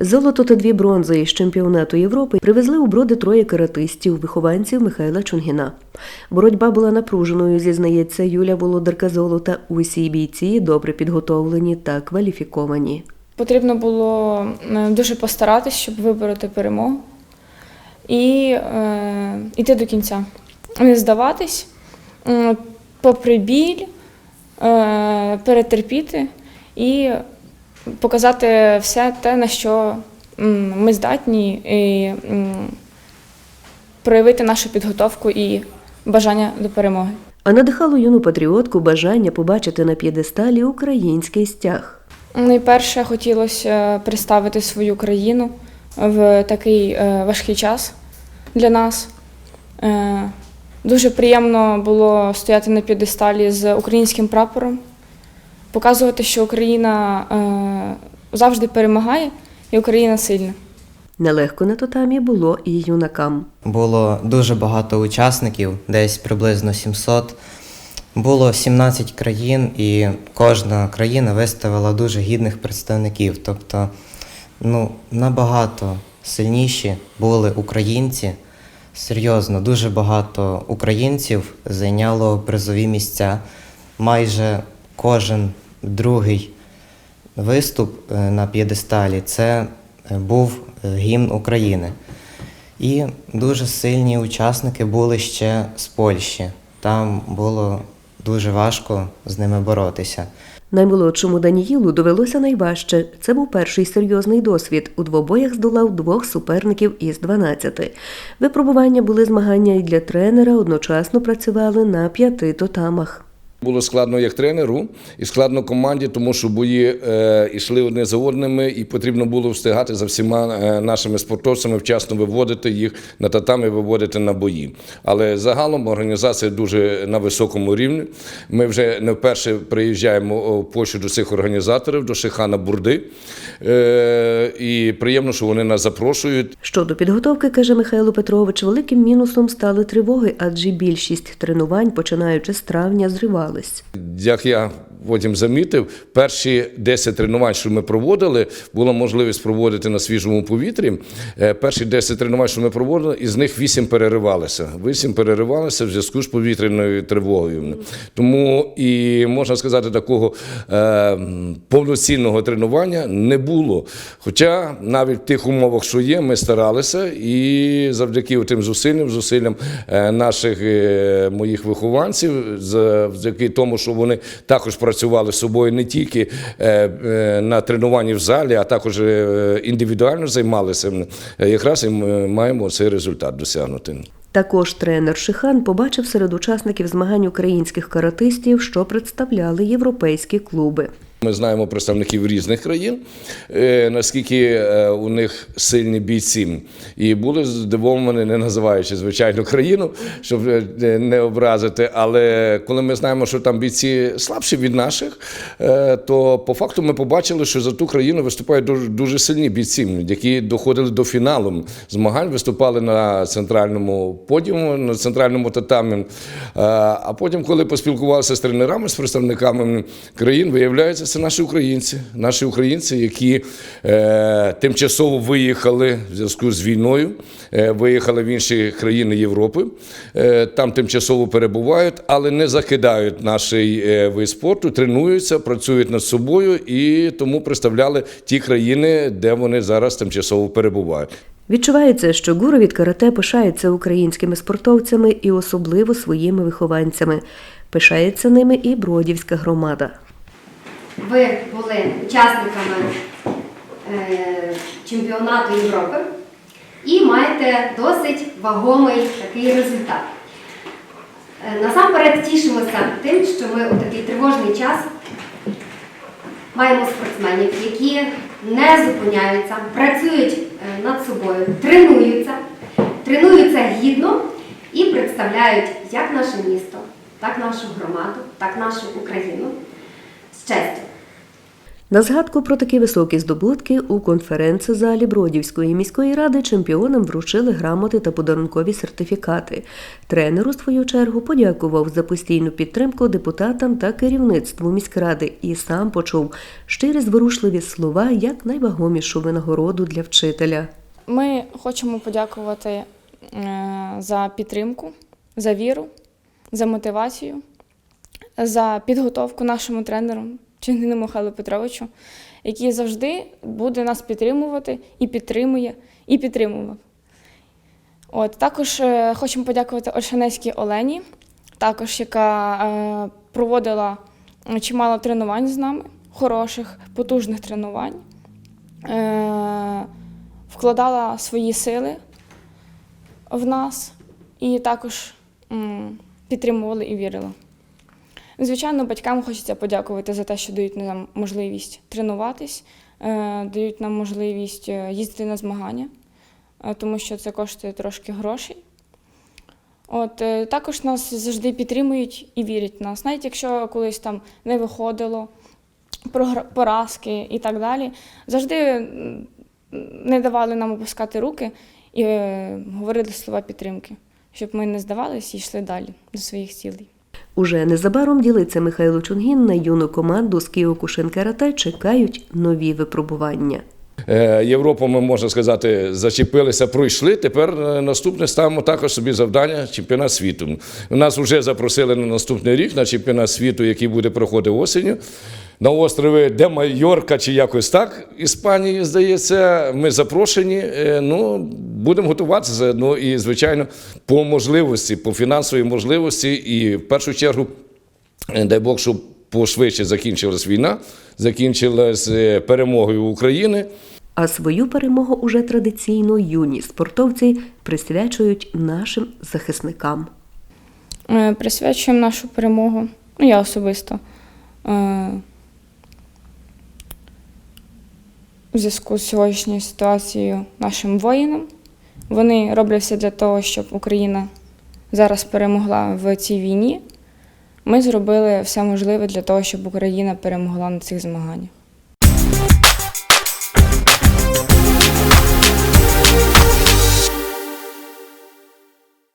Золото та дві бронзи із чемпіонату Європи привезли у броди троє каратистів, вихованців Михайла Чунгіна. Боротьба була напруженою, зізнається Юля Володарка Золота. Усі бійці добре підготовлені та кваліфіковані. Потрібно було е, дуже постаратись, щоб вибороти перемогу і е, йти до кінця. Не здаватись, попри біль, е, перетерпіти і показати все те, на що ми здатні, і проявити нашу підготовку і бажання до перемоги. А надихало юну патріотку бажання побачити на п'єдесталі український стяг. Найперше хотілося представити свою країну в такий е, важкий час для нас. Е, Дуже приємно було стояти на п'єдесталі з українським прапором, показувати, що Україна е, завжди перемагає і Україна сильна. Нелегко на татамі було і юнакам. Було дуже багато учасників, десь приблизно 700. Було 17 країн, і кожна країна виставила дуже гідних представників. Тобто, ну, набагато сильніші були українці. Серйозно, дуже багато українців зайняло призові місця. Майже кожен другий виступ е, на п'єдесталі це е, був е, гімн України. І дуже сильні учасники були ще з Польщі. Там було дуже важко з ними боротися. Наймолодшому Даніїлу довелося найважче. Це був перший серйозний досвід. У двобоях здолав двох суперників із 12. Випробування були змагання і для тренера, одночасно працювали на п'яти тотамах. Було складно як тренеру і складно команді, тому що бої е, йшли одне за одними, і потрібно було встигати за всіма е, нашими спортовцями, вчасно виводити їх на татами, виводити на бої. Але загалом організація дуже на високому рівні. Ми вже не вперше приїжджаємо в Польщу до цих організаторів, до Шихана Бурди. Е, і приємно, що вони нас запрошують. Щодо підготовки, каже Михайло Петрович, великим мінусом стали тривоги, адже більшість тренувань, починаючи з травня, зривались. Як я потім замітив, перші 10 тренувань, що ми проводили, була можливість проводити на свіжому повітрі. Е, Перші 10 тренувань, що ми проводили, із них 8 переривалися. 8 переривалися в зв'язку з повітряною тривогою. Тому і можна сказати, такого е, повноцінного тренування не було. Хоча навіть в тих умовах, що є, ми старалися, і завдяки тим зусиллям, зусиллям е, наших е, моїх вихованців, завдяки тому, що вони також працювали з собою не тільки е, е, на тренуванні в залі, а також е, індивідуально займалися. Якраз і ми маємо цей результат досягнути. Також тренер Шихан побачив серед учасників змагань українських каратистів, що представляли європейські клуби. Ми знаємо представників різних країн, е, наскільки е, у них сильні бійці. І були здивовані, не називаючи звичайну країну, щоб е, не образити. Але коли ми знаємо, що там бійці слабші від наших, то по факту ми побачили, що за ту країну виступають дуже, дуже сильні бійці, які доходили до фіналу змагань, виступали на центральному подіуму, на центральному татамі. А потім, коли поспілкувалися з тренерами, з представниками країн, виявляється, це наші українці, наші українці, які е, тимчасово виїхали в зв'язку з війною, е, виїхали в інші країни Європи, е, там тимчасово перебувають, але не закидають наш е, вид спорту, тренуються, працюють над собою і тому представляли ті країни, де вони зараз тимчасово перебувають. Відчувається, що гуру від карате пишається українськими спортовцями і особливо своїми вихованцями. Пишається ними і Бродівська громада. Ви були учасниками е, чемпіонату Європи і маєте досить вагомий такий результат. Е, Насамперед тішимося тим, що ми у такий тривожний час маємо спортсменів, які не зупиняються, працюють е, над собою, тренуються, тренуються гідно і представляють як наше місто, так нашу громаду, так нашу Україну з честю. На згадку про такі високі здобутки у конференц-залі Бродівської міської ради чемпіонам вручили грамоти та подарункові сертифікати. Тренер, у свою чергу, подякував за постійну підтримку депутатам та керівництву міськради і сам почув щирі зворушливі слова як найвагомішу винагороду для вчителя. Ми хочемо подякувати е, за підтримку, за віру, за мотивацію, за підготовку нашому тренеру Чингину Михайлу Петровичу, який завжди буде нас підтримувати і підтримує, і підтримував. От, також е, хочемо подякувати Ольшанецькій Олені, також яка е, проводила чимало тренувань з нами, хороших, потужних тренувань. Е, вкладала свої сили в нас і також м, підтримувала і вірила. Звичайно, батькам хочеться подякувати за те, що дають нам можливість тренуватись, е, дають нам можливість е, їздити на змагання, е, тому що це коштує трошки грошей. От, також нас завжди підтримують і вірять в нас. Навіть якщо колись там не виходило, поразки і так далі, завжди не давали нам опускати руки і говорили слова підтримки, щоб ми не здавались і йшли далі до своїх цілей. Уже незабаром ділиться Михайло Чунгін на юну команду з Кіокушин Карате чекають нові випробування. Е, Європу, ми можна сказати, зачепилися, пройшли. Тепер е, наступне ставимо також собі завдання чемпіонат світу. Нас вже запросили на наступний рік на чемпіонат світу, який буде проходити осінню. На острові Де Майорка чи якось так, Іспанії, здається, ми запрошені. Е, Ну, будемо готуватися. Ну і, звичайно, по можливості, по фінансовій можливості, і в першу чергу Дай Бог, щоб пошвидше закінчилась війна, закінчилась е, перемогою України. А свою перемогу уже традиційно юні спортовці присвячують нашим захисникам. Е, Присвячуємо нашу перемогу, ну я особисто. е, У зв'язку з сьогоднішньою ситуацією нашим воїнам. Вони роблять все для того, щоб Україна зараз перемогла в цій війні. Ми зробили все можливе для того, щоб Україна перемогла на цих змаганнях.